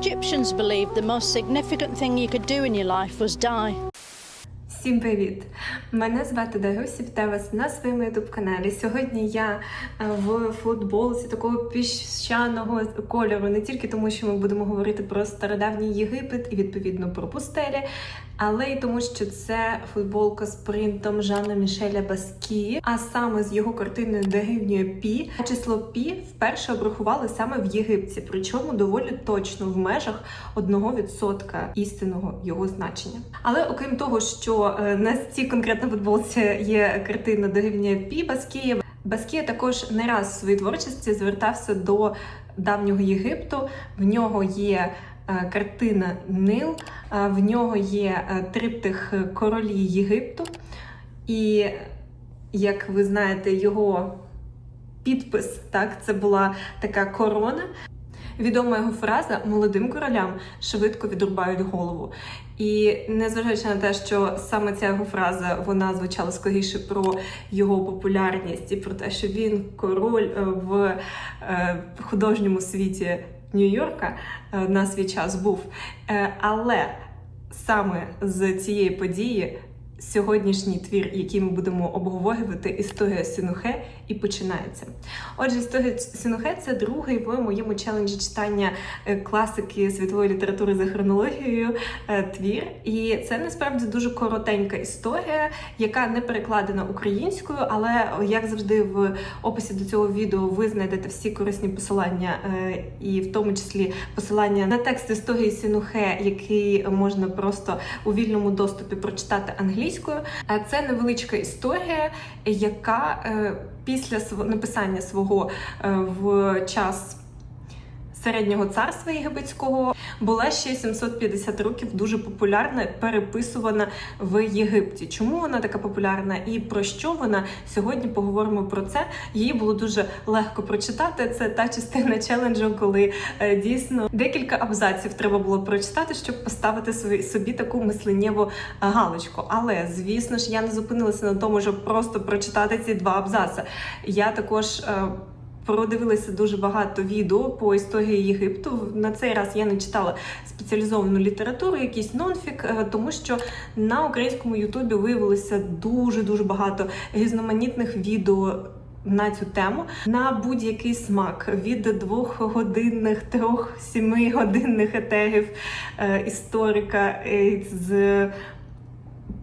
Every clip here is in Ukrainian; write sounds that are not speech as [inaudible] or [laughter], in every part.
Egyptians believed the most significant thing you could do in your life was die. Всім привіт! Мене звати Дарусь, та вас на своєму youtube каналі. Сьогодні я е, в футболці такого піщаного кольору, не тільки тому, що ми будемо говорити про стародавній Єгипет і відповідно про пустелі, але й тому, що це футболка з принтом Жана Мішеля Баскі, а саме з його картиною дорівнює Пі. А число Пі вперше обрахували саме в Єгипті, причому доволі точно в межах 1% істинного його значення. Але окрім того, що е, на цій конкретно футболці є картина дорівнює Пі Баскі, Баскія також не раз в своїй творчості звертався до давнього Єгипту. В нього є е, картина Нил, в нього є е, триптих королі Єгипту. І як ви знаєте, його підпис, так, це була така корона. Відома його фраза молодим королям швидко відрубають голову. І незважаючи на те, що саме ця його фраза вона звучала скоріше про його популярність і про те, що він король е, в е, художньому світі Нью-Йорка е, на свій час був. Е, Але саме з цієї події сьогоднішній твір, який ми будемо обговорювати, історія Синухе, і починається. Отже, історія Синухе це другий в моєму челенджі читання е, класики світової літератури за хронологією е, твір. І це насправді дуже коротенька історія, яка не перекладена українською, але як завжди в описі до цього відео ви знайдете всі корисні посилання, е, і в тому числі посилання на текст історії Синухе, який можна просто у вільному доступі прочитати англійською. Е, Це невеличка історія, яка після написання свого е, в час середнього царства єгипетського була ще 750 років дуже популярна, переписувана в Єгипті. Чому вона така популярна і про що вона сьогодні поговоримо про це? Її було дуже легко прочитати. Це та частина челенджу, коли е, дійсно декілька абзаців треба було прочитати, щоб поставити собі, таку мисленнєву е, галочку. Але звісно ж, я не зупинилася на тому, щоб просто прочитати ці два абзаци. Я також. Продивилася дуже багато відео по історії Єгипту. На цей раз я не читала спеціалізовану літературу, якийсь нонфік, е, тому що на українському Ютубі виявилося дуже дуже багато різноманітних відео. На цю тему на будь-який смак від двохгодинних, трьох сімигодинних етерів е, історика е, з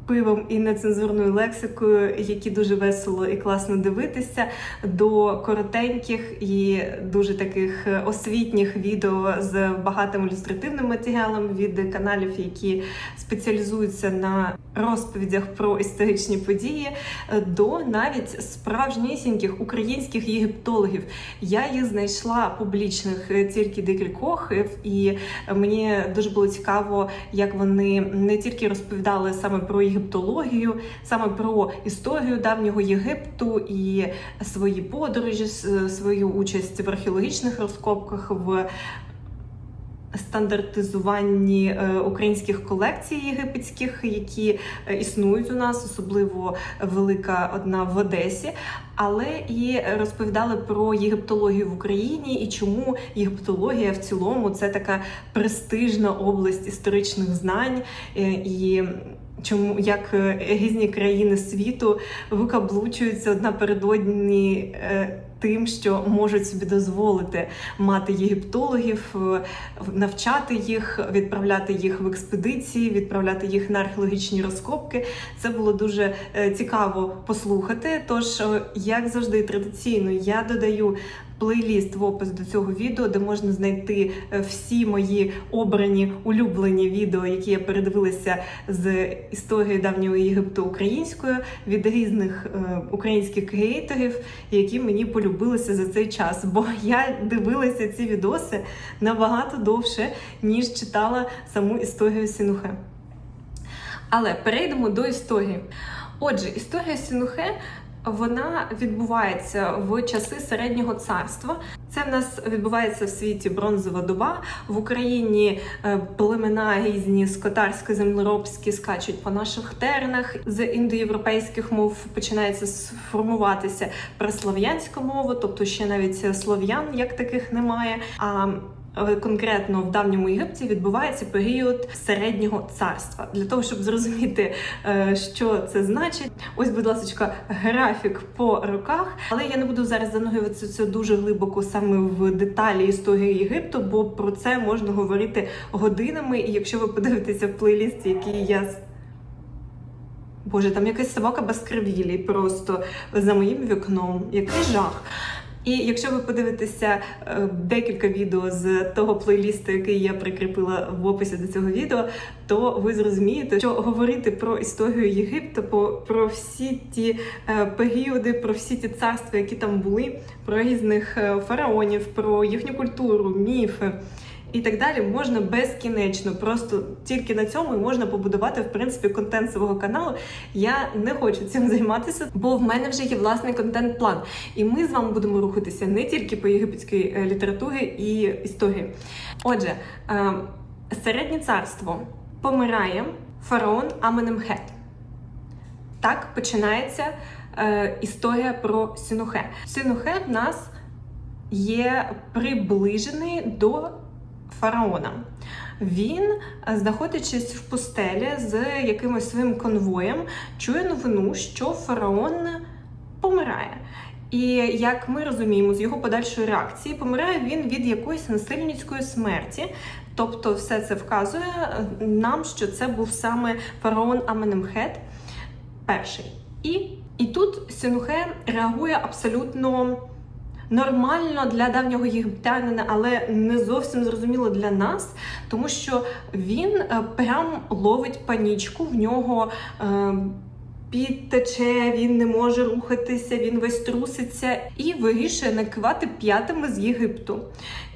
пивом і нецензурною лексикою, які дуже весело і класно дивитися, до коротеньких і дуже таких освітніх відео з багатим ілюстративним матеріалом від каналів, які спеціалізуються на розповідях про історичні події, до навіть справжнісіньких українських єгиптологів. Я їх знайшла публічних тільки декількох, і мені дуже було цікаво, як вони не тільки розповідали саме про єгиптологію, саме про історію давнього Єгипту і свої подорожі, свою участь в археологічних розкопках в стандартизуванні е, українських колекцій єгипетських, які е, існують у нас, особливо велика одна в Одесі. Але і розповідали про єгиптологію в Україні і чому єгиптологія в цілому це така престижна область історичних знань е, і. Чому як е, різні країни світу викаблучуються перед е, тим, що можуть собі дозволити мати єгиптологів, е, навчати їх, відправляти їх в експедиції, відправляти їх на археологічні розкопки. Це було дуже цікаво послухати. Тож, як завжди, традиційно я додаю. Плейліст в опис до цього відео, де можна знайти е, всі мої обрані улюблені відео, які я передивилася з історії давнього Єгипту українською від різних е, українських креаторів, які мені полюбилися за цей час. Бо [laughs] я дивилася ці відоси набагато довше, ніж читала саму історію Сінухе. Але перейдемо до історії. Отже, історія Сінухе вона відбувається в часи середнього царства. Це в нас відбувається в світі бронзова доба. В Україні е, племена різні скотарсько землеробські скачуть по наших тернах. З індоєвропейських мов починається сформуватися прослав'янська мова, тобто ще навіть слов'ян як таких немає. А конкретно в давньому Єгипті відбувається період середнього царства. Для того, щоб зрозуміти, е, що це значить, ось, будь ласка, графік по роках. Але я не буду зараз занурюватися це дуже глибоко саме в деталі історії Єгипту, бо про це можна говорити годинами. І якщо ви подивитеся в плейліст, який я Боже, там якась собака Баскервілі просто за моїм вікном. Який жах. І якщо ви подивитеся е, декілька відео з того плейлісту, який я прикріпила в описі до цього відео, то ви зрозумієте, що говорити про історію Єгипту, про всі ті е, періоди, про всі ті царства, які там були, про різних е, фараонів, про їхню культуру, міфи. І так далі можна безкінечно. Просто тільки на цьому і можна побудувати в принципі контент свого каналу. Я не хочу цим [laughs] займатися, бо в мене вже є власний контент-план. І ми з вами будемо рухатися не тільки по єгипетській е, літературі і історії. Отже, е, середнє царство помирає фараон Аменемхет. Так починається е, історія про Синухе. Синухе в нас є приближений до фараона. Він, е, знаходячись в пустелі з якимось своїм конвоєм, чує новину, що фараон помирає. І як ми розуміємо з його подальшої реакції, помирає він від якоїсь насильницької смерті. Тобто, все це вказує е, нам, що це був саме фараон Аменемхет перший. І, і тут Синухе реагує абсолютно нормально для давнього єгиптянина, але не зовсім зрозуміло для нас, тому що він е, прям ловить панічку, в нього. Е, Підтече, він не може рухатися, він весь труситься і вирішує накивати п'ятами з Єгипту.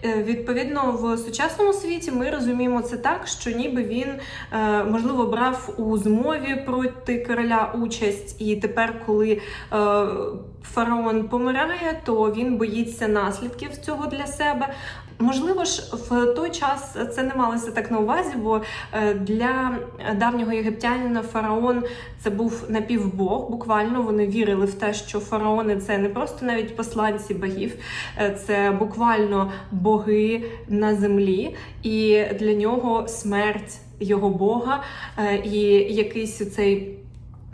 Е, Відповідно, в сучасному світі ми розуміємо це так, що ніби він е, можливо брав у змові проти короля участь, і тепер, коли е, фараон помирає, то він боїться наслідків цього для себе. Можливо ж, в той час це не малося так на увазі, бо е, для давнього єгиптянина фараон це був напівбог. Буквально вони вірили в те, що фараони це не просто навіть посланці богів, е, це буквально боги на землі, і для нього смерть його бога е, і якийсь цей.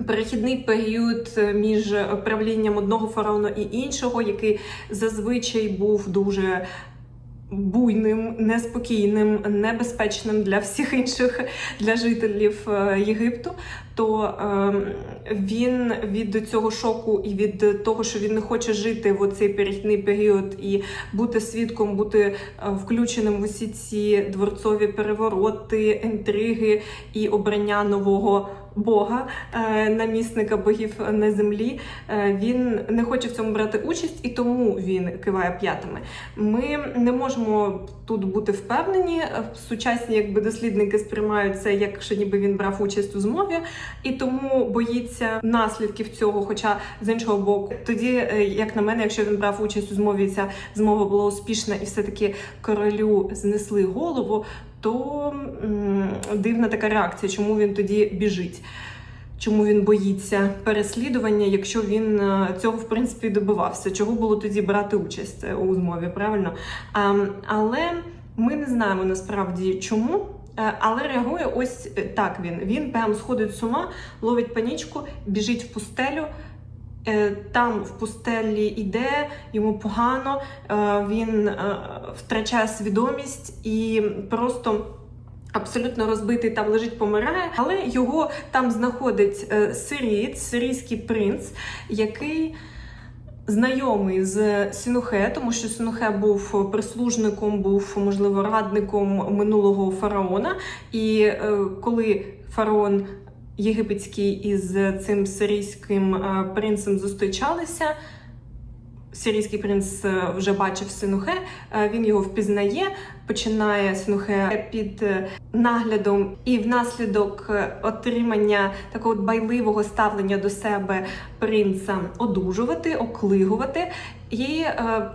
Перехідний період між правлінням одного фараона і іншого, який зазвичай був дуже буйним, неспокійним, небезпечним для всіх інших для жителів е, Єгипту, то е, він від цього шоку і від того, що він не хоче жити в цей перехідний період і бути свідком, бути е, включеним в усі ці дворцові перевороти, інтриги і обрання нового. Бога, е, намісника богів на землі, е, він не хоче в цьому брати участь, і тому він киває п'ятами. Ми не можемо тут бути впевнені. Сучасні якби дослідники сприймають це, як що ніби він брав участь у змові, і тому боїться наслідків цього. Хоча з іншого боку, тоді, е, як на мене, якщо він брав участь у змові, ця змова була успішна, і все-таки королю знесли голову, то дивна така реакція, чому він тоді біжить. Чому він боїться переслідування, якщо він е, цього в принципі добивався? Чого було тоді брати участь е, у змові? Правильно? А, але ми не знаємо насправді чому. Е, Але реагує ось так він. Він прям сходить з ума, ловить панічку, біжить в пустелю. Е, Там в пустелі іде, йому погано, е, він е, втрачає свідомість і просто абсолютно розбитий там лежить, помирає. Але його там знаходить сиріт, сирійський принц, який знайомий з Сінухе, тому що Сінухе був прислужником, був можливо радником минулого фараона. І коли фараон єгипетський із цим сирійським е, принцем зустрічалися. Сирійський принц е, вже бачив Синухе, е, він його впізнає, починає Синухе під наглядом і внаслідок отримання такого байливого ставлення до себе принца одужувати, оклигувати. І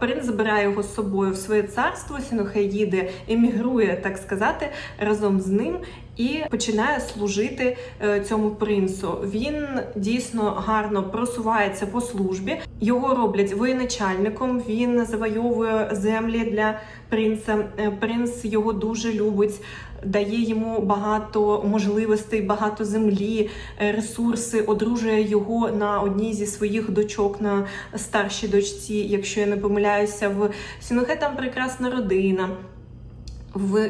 принц забирає його з собою в своє царство. Синухе їде, емігрує, так сказати, разом з ним. І починає служити е, цьому принцу. Він дійсно гарно просувається по службі. Його роблять воєначальником. Він завойовує землі для принца. Е, Принц його дуже любить. Дає йому багато можливостей, багато землі, е, ресурси, одружує його на одній зі своїх дочок на старшій дочці, якщо я не помиляюся, в Сінухе там прекрасна родина.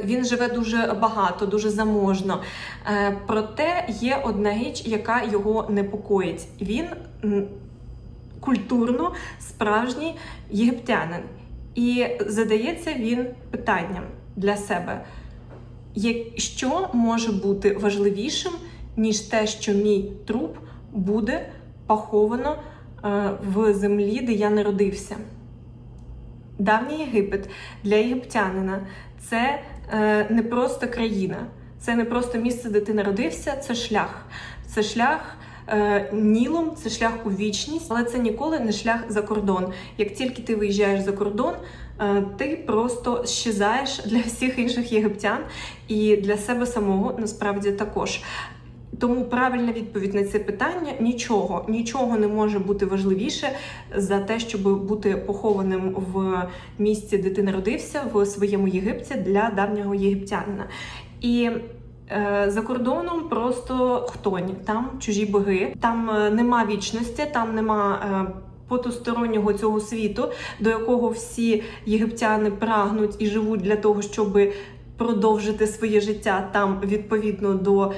Він живе дуже багато, дуже заможно. Е, проте є одна річ, яка його непокоїть. Він культурно справжній єгиптянин. І задається він питанням для себе: що може бути важливішим, ніж те, що мій труп буде поховано е, в землі, де я народився? Давній Єгипет для єгиптянина це е, не просто країна, це не просто місце, де ти народився, це шлях. Це шлях е, Нілом, це шлях у вічність, але це ніколи не шлях за кордон. Як тільки ти виїжджаєш за кордон, е, ти просто щезаєш для всіх інших єгиптян і для себе самого насправді також. Тому правильна відповідь на це питання нічого, нічого не може бути важливіше за те, щоб бути похованим в місці, де ти народився, в своєму Єгипті для давнього єгиптянина. І е, за кордоном просто хтонь, там чужі боги, там е, нема вічності, там нема. Е, Потустороннього цього світу, до якого всі єгиптяни прагнуть і живуть для того, щоб продовжити своє життя там відповідно до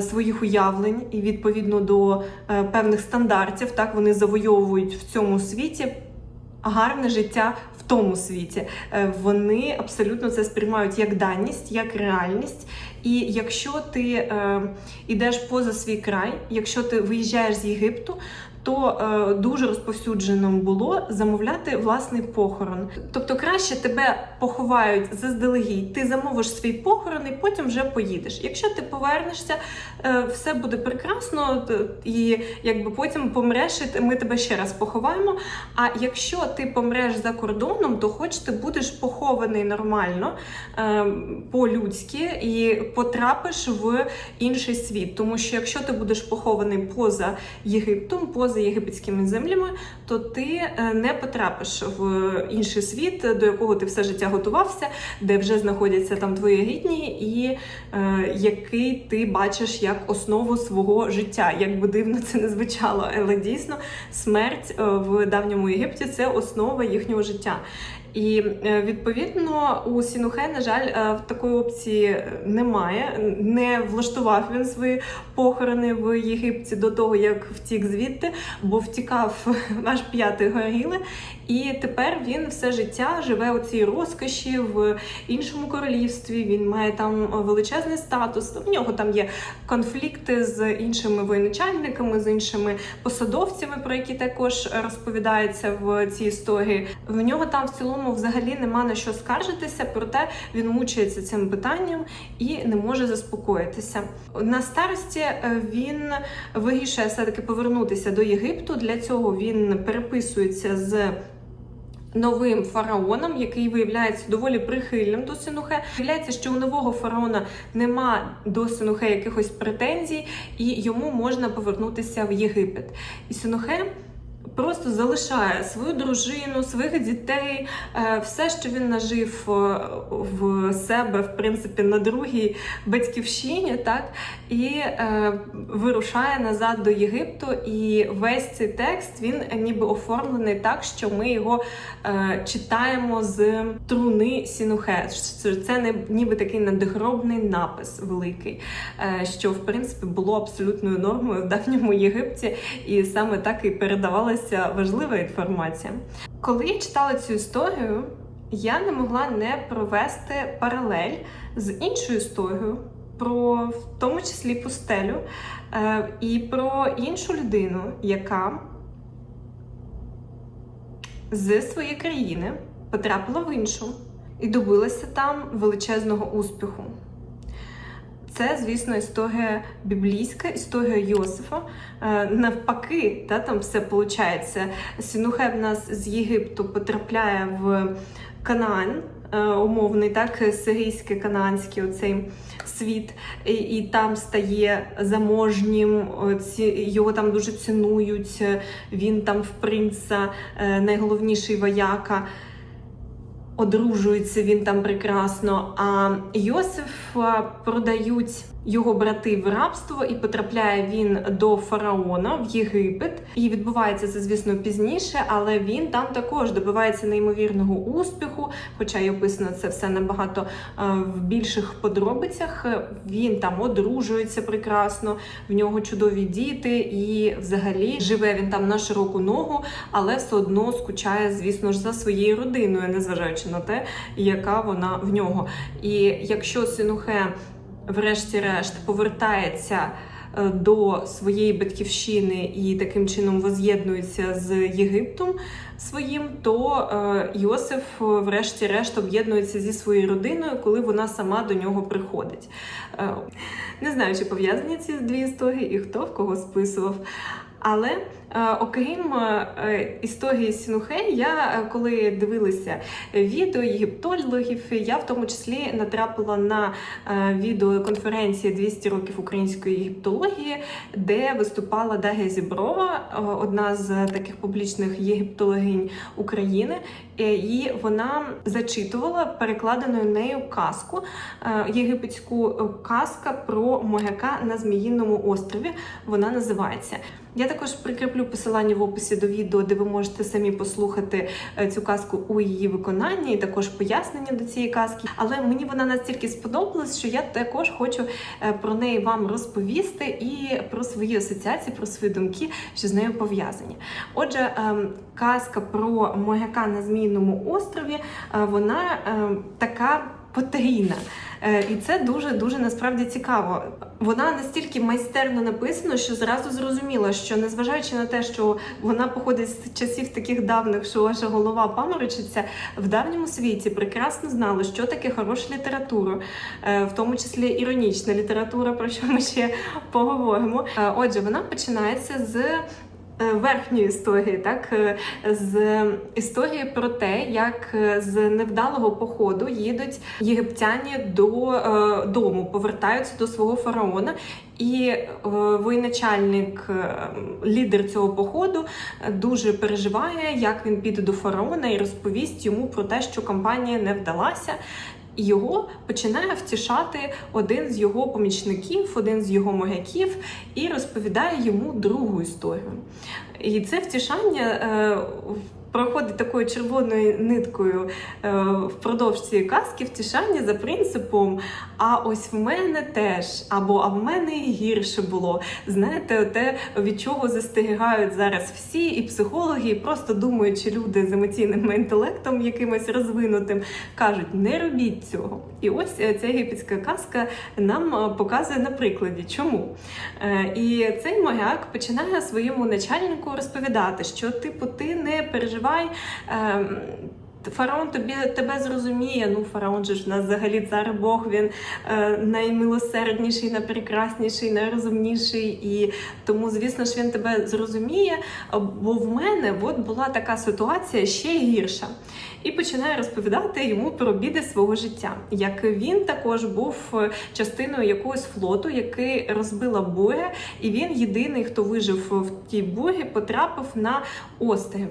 своїх уявлень і відповідно до е, певних стандартів. Так вони завойовують в цьому світі гарне життя в тому світі. Е, Вони абсолютно це сприймають як даність, як реальність. І якщо ти е, йдеш поза свій край, якщо ти виїжджаєш з Єгипту, то е, дуже розповсюдженим було замовляти власний похорон. Тобто краще тебе поховають заздалегідь, ти замовиш свій похорон і потім вже поїдеш. Якщо ти повернешся, е, все буде прекрасно, і якби потім помреш, і ми тебе ще раз поховаємо. А якщо ти помреш за кордоном, то хоч ти будеш похований нормально, е, по-людськи і потрапиш в інший світ. Тому що якщо ти будеш похований поза Єгиптом, поза єгипетськими землями, то ти е, не потрапиш в інший світ, до якого ти все життя готувався, де вже знаходяться там твої рідні, і е, який ти бачиш як основу свого життя. Як би дивно це не звучало, але дійсно смерть е, в давньому Єгипті це основа їхнього життя. І е, відповідно у Сінухе, на жаль, е, в такої опції немає. Не влаштував він свої похорони в Єгипті до того, як втік звідти, бо втікав [laughs] аж п'ятий горіли. І тепер він все життя живе у цій розкоші в іншому королівстві. Він має там величезний статус. В нього там є конфлікти з іншими воєначальниками, з іншими посадовцями, про які також розповідається в цій історії. В нього там в цілому взагалі нема на що скаржитися, проте він мучається цим питанням і не може заспокоїтися. На старості е, він вирішує все-таки повернутися до Єгипту. Для цього він переписується з новим фараоном, який виявляється доволі прихильним до Синухе. Виявляється, що у нового фараона нема до Синухе якихось претензій, і йому можна повернутися в Єгипет. І Синухе просто залишає свою дружину, своїх дітей, е, все, що він нажив е, в себе, в принципі, на другій батьківщині, так і е, вирушає назад до Єгипту. І весь цей текст він ніби оформлений так, що ми його читаємо з труни Сінухе. Це- не ніби такий надгробний напис великий, що в принципі було абсолютною нормою в давньому Єгипті, і саме так і передавалася важлива інформація. Коли я читала цю історію, я не могла не провести паралель з іншою історією. Про в тому числі пустелю е, і про іншу людину, яка з своєї країни потрапила в іншу і добилася там величезного успіху. Це, звісно, історія біблійська, історія Йосифа. Е, навпаки, та, там все виходить. Сінухе в нас з Єгипту потрапляє в Канаан, е, умовний, так, сирійський, канадський оцей світ, і, і там стає заможнім, ці, його там дуже цінують, він там в принца е, найголовніший вояка. Одружується він там прекрасно. А Йосиф продають його брати в рабство, і потрапляє він до фараона в Єгипет. І відбувається це, звісно, пізніше, але він там також добивається неймовірного успіху. Хоча й описано це все набагато е, в більших подробицях. Він там одружується прекрасно, в нього чудові діти, і взагалі живе він там на широку ногу, але все одно скучає, звісно ж, за своєю родиною, незважаючи на те, яка вона в нього. І якщо Синухе, врешті-решт, повертається. е, До своєї батьківщини і таким чином воз'єднується з Єгиптом своїм, то е, Йосиф, е, врешті-решт, об'єднується зі своєю родиною, коли вона сама до нього приходить. Не знаю, чи пов'язані ці дві історії і хто в кого списував. Але е, окрім е, історії Сінухей, я е, коли дивилася відео єгиптологів, я в тому числі натрапила на е, відео конференції 200 років української єгиптології, де виступала Дар'я Зіброва, е, одна з таких публічних єгиптологинь України. Е, І вона зачитувала перекладеною нею казку, е, єгипетську е, казка про моряка на Зміїному острові. Вона називається. Я також прикріплю посилання в описі до відео, де ви можете самі послухати е, цю казку у її виконанні, і також пояснення до цієї казки. Але мені вона настільки сподобалась, що я також хочу е, про неї вам розповісти і про свої асоціації, про свої думки, що з нею пов'язані. Отже, ем, казка про моряка на Зміїному острові, е, вона ем, така потрійна. Е, І це дуже дуже насправді цікаво. Вона настільки майстерно написана, що зразу зрозуміла, що незважаючи на те, що вона походить з часів таких давних, що ваша голова паморочиться, в давньому світі прекрасно знали, що таке хороша література, е, в тому числі іронічна література, про що ми ще поговоримо. Е, Отже, вона починається з. Е, Верхньої історії, так е, з історії про те, як е, з невдалого походу їдуть єгиптяні до е, дому, повертаються до свого фараона, і е, воєначальник, лідер цього походу, дуже переживає, як він піде до фараона і розповість йому про те, що кампанія не вдалася. І його починає втішати один з його помічників, один з його моряків, і розповідає йому другу історію. І це втішання е, проходить такою червоною ниткою е, впродовж цієї казки, втішання за принципом: а ось в мене теж, або а в мене і гірше було. Знаєте, те, від чого застерігають зараз всі, і психологи, і просто думаючи люди з емоційним інтелектом, якимось розвинутим, кажуть, не робіть цього. І ось е, ця єгипетська казка нам е, показує на прикладі, чому. І цей моряк починає своєму начальнику розповідати, що типу ти не переживай. ем, Фараон тобі тебе зрозуміє. Ну, фараон же ж в нас взагалі цар Бог, він е, наймилосердніший, найпрекрасніший, найрозумніший. І тому, звісно ж, він тебе зрозуміє. Бо в мене от була така ситуація ще гірша. І починає розповідати йому про біди свого життя. Як він також був е, частиною якогось флоту, який розбила буря, і він єдиний, хто вижив в тій бурі, потрапив на острів.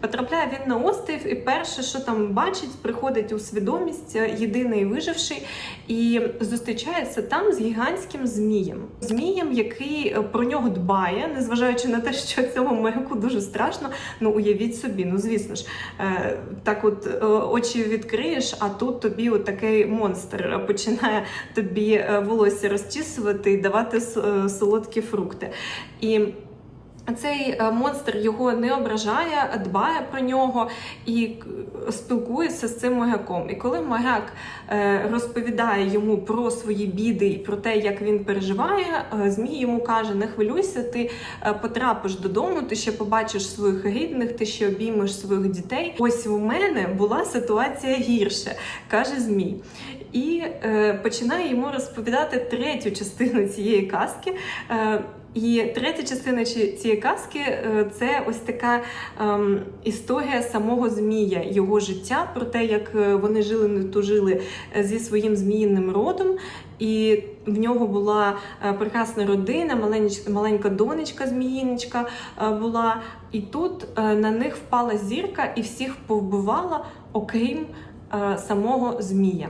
Потрапляє він на острів, і перше, що там бачить, приходить у свідомість е, єдиний виживший, і зустрічається там з гігантським змієм. Змієм, який е, про нього дбає, незважаючи на те, що цьому моряку дуже страшно. Ну уявіть собі, ну звісно ж, так от е, очі відкриєш, а тут тобі от такий монстр починає тобі е, волосся розчісувати і давати е, солодкі фрукти. І цей е, монстр його не ображає, дбає про нього і спілкується з цим моряком. І коли моряк е, розповідає йому про свої біди і про те, як він переживає, е, змій йому каже: не хвилюйся, ти е, потрапиш додому, ти ще побачиш своїх рідних, ти ще обіймеш своїх дітей. Ось у мене була ситуація гірше, каже Змій. І е, починає йому розповідати третю частину цієї казки. І третя частина цієї казки е, це ось така ем, історія самого змія, його життя, про те, як е, вони жили, не тужили е, зі своїм зміїним родом. І в нього була прекрасна родина, маленька донечка, зміїничка була. І тут на них впала зірка і всіх повбивала, окрім самого змія.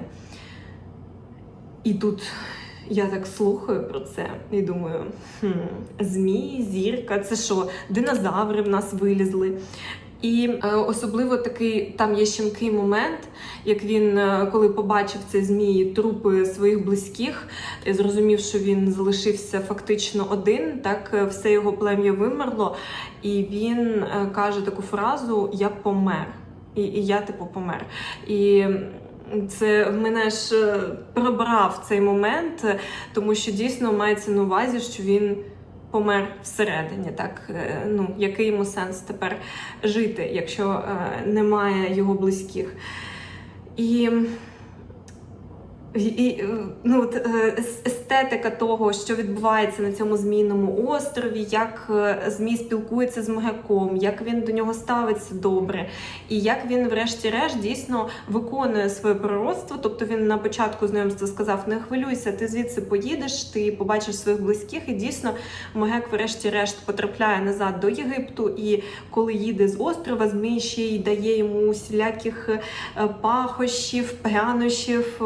І тут я так слухаю про це і думаю: хм, змій, зірка, це що, динозаври в нас вилізли. І е, особливо такий там є щемкий момент, як він, е, коли побачив цей змій трупи своїх близьких, зрозумів, що він залишився фактично один, так е, все його плем'я вимерло, і він е, каже таку фразу Я помер. І, і я, типу, помер. І це мене ж е, пробрав цей момент, е, тому що дійсно мається на увазі, що він помер всередині. Так Е, ну який йому сенс тепер жити, якщо немає його близьких. І і, е, ну, от, е, естетика того, що відбувається на цьому змійному острові, як е, змій спілкується з Могяком, як він до нього ставиться добре, і як він, врешті-решт, дійсно виконує своє пророцтво. Тобто він на початку знайомства сказав: не хвилюйся, ти звідси поїдеш, ти побачиш своїх близьких, і дійсно Могек, врешті-решт, потрапляє назад до Єгипту. І коли їде з острова, змій ще й дає йому усіляких пахощів, прянощів,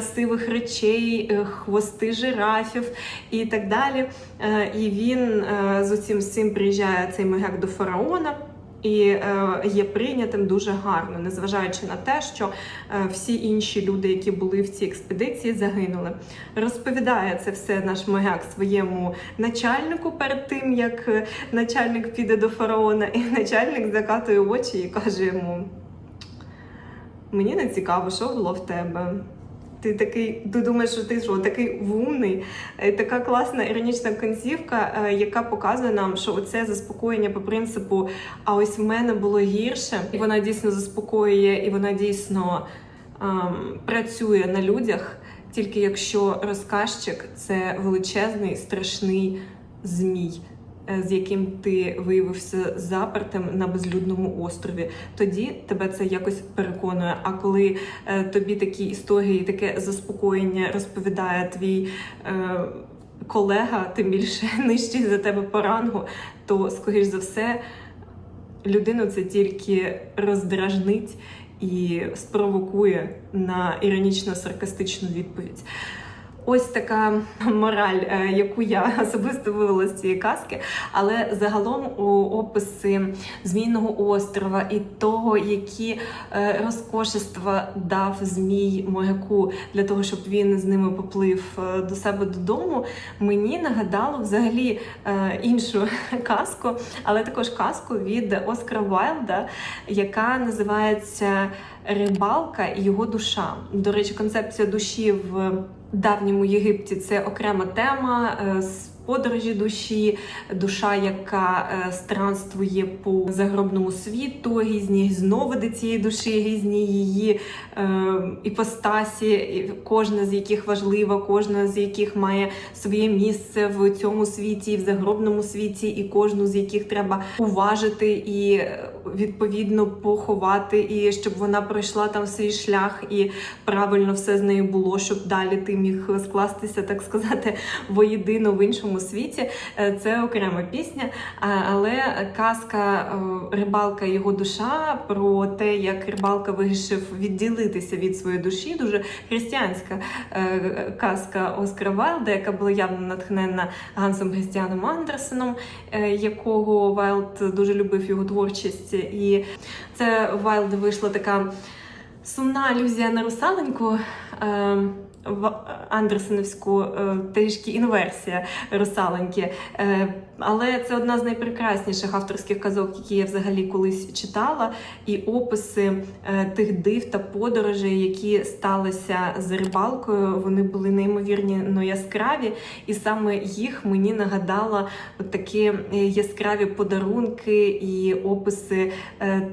красивих речей, е, хвости жирафів і так далі. Е, І він е, з усім цим приїжджає цей Могек до фараона. І є прийнятим дуже гарно, незважаючи на те, що всі інші люди, які були в цій експедиції, загинули. Розповідає це все наш моряк своєму начальнику перед тим, як начальник піде до фараона, і начальник закатує очі і каже йому: Мені не цікаво, що було в тебе. Ти такий, ти думаєш, що ти що, такий вумний, Е, така класна іронічна концівка, е, яка показує нам, що оце заспокоєння по принципу, а ось в мене було гірше, і вона дійсно заспокоює, і вона дійсно ем, працює на людях, тільки якщо розказчик це величезний страшний змій. Е, З яким ти виявився запертим на безлюдному острові, тоді тебе це якось переконує. А коли е, тобі такі історії, таке заспокоєння розповідає твій е, колега, тим більше [laughs] нижчий за тебе по рангу, то скоріш за все людину це тільки роздражнить і спровокує на іронічно-саркастичну відповідь. Ось така мораль, е, яку я [laughs] особисто вивела з цієї казки. Але загалом у описи Змійного острова і того, які е, розкошества дав змій моряку для того, щоб він з ними поплив е, до себе додому, мені нагадало взагалі іншу [laughs] казку, але також казку від Оскара Вайлда, яка називається Рибалка і його душа. До речі, концепція душі в давньому Єгипті це окрема тема. е, з Подорожі душі, душа, яка е, странствує по загробному світу, різні різновиди цієї душі, різні її е, іпостасі, кожна з яких важлива, кожна з яких має своє місце в цьому світі, в загробному світі, і кожну з яких треба уважити і е, відповідно поховати, і щоб вона пройшла там свій шлях і правильно все з нею було, щоб далі ти міг скластися, так сказати, воєдино в іншому світі. Е, Це окрема пісня. Але казка е, рибалка його душа про те, як рибалка вирішив відділитися від своєї душі, дуже християнська е, казка Оскара Вайлда, яка була явно натхнена Гансом Христіаном Андерсеном, якого Вайлд дуже любив його творчість. І це Вайлд вийшла така сумна алюзія на русаленьку. Е, в Андерсеновську е, трішки інверсія русаленьки. Е, але це одна з найпрекрасніших авторських казок, які я взагалі колись читала. І описи е, тих див та подорожей, які сталися з рибалкою, вони були неймовірно яскраві, і саме їх мені нагадала такі яскраві подарунки і описи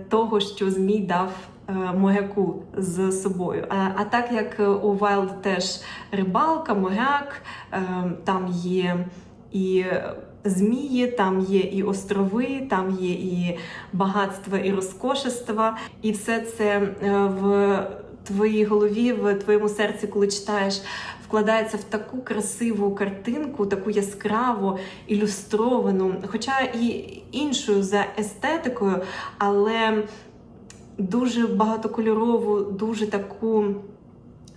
того, що змій дав. Е, Моряку з собою. А, так як у Вайлд теж рибалка, моряк, е, там є і змії, там є і острови, там є і багатство, і розкошество, і все це е, в твоїй голові, в твоєму серці, коли читаєш, вкладається в таку красиву картинку, таку яскраву, ілюстровану, хоча і іншою за естетикою, але дуже багатокольорову, дуже таку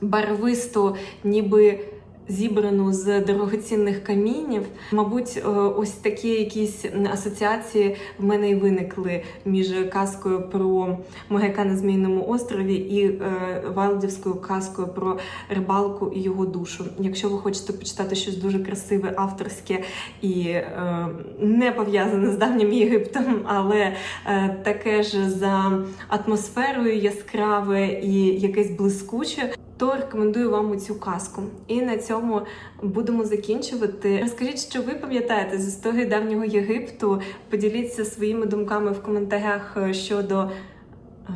барвисту, ніби зібрану з дорогоцінних камінів. Мабуть, е, ось такі якісь асоціації в мене і виникли між казкою про Могайка на Змійному острові і е, Вайлдівською казкою про рибалку і його душу. Якщо ви хочете почитати щось дуже красиве, авторське і е, не пов'язане з давнім Єгиптом, але таке ж за атмосферою яскраве і якесь блискуче, то рекомендую вам цю казку. І на цьому будемо закінчувати. Розкажіть, що ви пам'ятаєте з історії давнього Єгипту. Поділіться своїми думками в коментарях е, щодо е,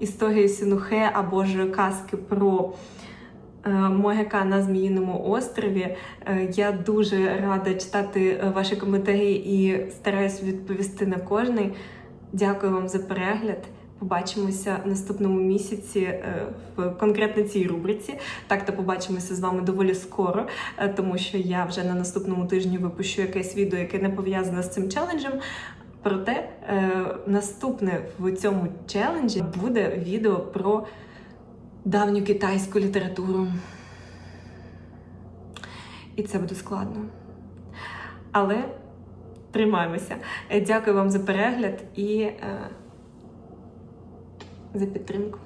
історії Синухе або ж казки про. е, Могяка на Зміїному острові. Е, Я дуже рада читати ваші коментарі і стараюсь відповісти на кожний. Дякую вам за перегляд. Побачимося наступному місяці е, в конкретно цій рубриці. Так, то побачимося з вами доволі скоро, е, тому що я вже на наступному тижні випущу якесь відео, яке не пов'язане з цим челенджем. Проте е, наступне в цьому челенджі буде відео про давню китайську літературу. І це буде складно. Але тримаємося. Дякую вам за перегляд і за підтримку.